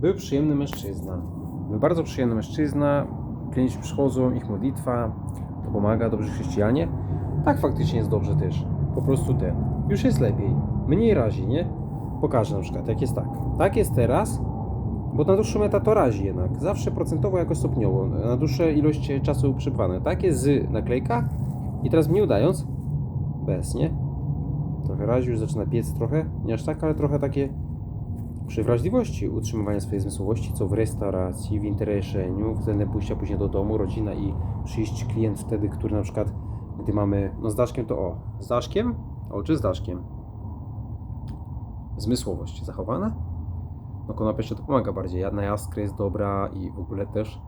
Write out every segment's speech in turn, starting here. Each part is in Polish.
Był przyjemny mężczyzna. Był bardzo przyjemny mężczyzna. Klienci przychodzą, ich modlitwa, to pomaga, dobrzy chrześcijanie. Tak faktycznie jest dobrze też. Po prostu ten. Już jest lepiej. Mniej razi, nie? Pokażę na przykład, jak jest tak. Tak jest teraz, bo na dłuższą metę to razi jednak. Zawsze procentowo, jakoś stopniowo. Na dłuższe ilość czasu przybywane. Tak jest z naklejka. I teraz mniej udając, bez, nie? Trochę razi, już zaczyna piec trochę. Nie aż tak, ale trochę takie przy wrażliwości utrzymywania swojej zmysłowości, co w restauracji, w intereszeniu, względem pójścia później do domu, rodzina i przyjść klient wtedy, który na przykład, gdy mamy, no z Daszkiem to o, z Daszkiem, o czy z Daszkiem? Zmysłowość zachowana? No konopia jeszcze to pomaga bardziej, jedna jaskra jest dobra i w ogóle też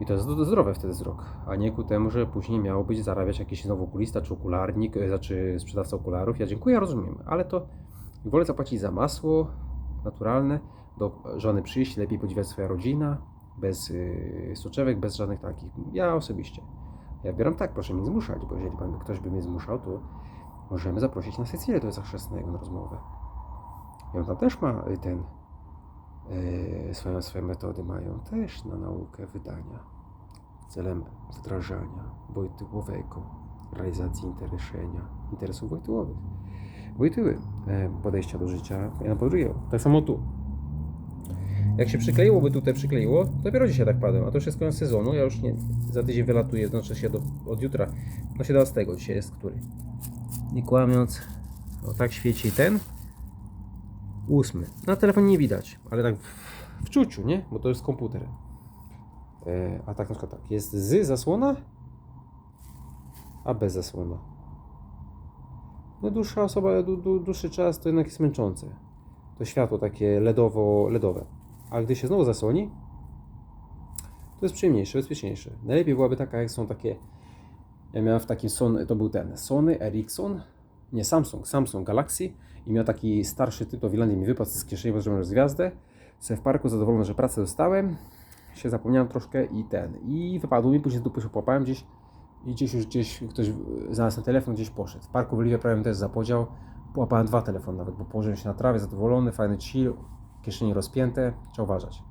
i to jest zd- zdrowe wtedy wzrok, a nie ku temu, że później miało być zarabiać jakiś znowu okulista czy okularnik, e, znaczy sprzedawca okularów. Ja dziękuję, rozumiem, ale to wolę zapłacić za masło naturalne, do żony przyjść, lepiej podziwiać swoja rodzina, bez yy, soczewek, bez żadnych takich. Ja osobiście. Ja wybieram tak, proszę mnie zmuszać, bo jeżeli ktoś by mnie zmuszał, to możemy zaprosić na Sycilię do Zachrzestnego na rozmowę. I on tam też ma y, ten, yy, swoje, metody mają też na naukę wydania celem wdrażania wojtyłowego, realizacji intereszenia, interesów wojtyłowych. Wojtyły e, podejścia do życia ja podruję. Tak samo tu. Jak się przykleiłoby tutaj przykleiło, to dopiero dzisiaj tak padłem, a to już jest koniec sezonu, ja już nie, za tydzień wylatuję, znaczy się do, od jutra, no 17, dzisiaj jest który. Nie kłamiąc, o tak świeci ten, ósmy. Na telefonie nie widać, ale tak w, w czuciu, nie? Bo to jest komputer. E, a tak na przykład tak, jest z zasłona, a bez zasłona. No dłuższa osoba, dłu- dłu- dłuższy czas to jednak jest męczące. To światło takie LEDowo-LEDowe. A gdy się znowu zasłoni, to jest przyjemniejsze, bezpieczniejsze. Najlepiej byłaby taka, jak są takie. Ja miałem w takim Sony, to był ten Sony Ericsson, nie Samsung, Samsung Galaxy i miał taki starszy typ, to w Irlandii mi wypadł z kieszeni, bo zrobiłem gwiazdę. Se w parku zadowolony, że pracę dostałem, się zapomniałem troszkę i ten. I wypadł mi, później dupy się popałem gdzieś i gdzieś już gdzieś ktoś znalazł ten telefon, gdzieś poszedł. W parku w Liwie prawie też zapodział. Połapałem dwa telefony nawet, bo położyłem się na trawie, zadowolony, fajny chill, kieszenie rozpięte, trzeba uważać.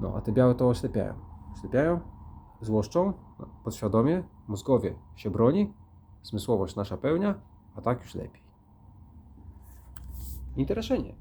No, a te białe to oślepiają. Oślepiają, złoszczą, no, podświadomie, mózgowie się broni, zmysłowość nasza pełnia, a tak już lepiej. Interesenie.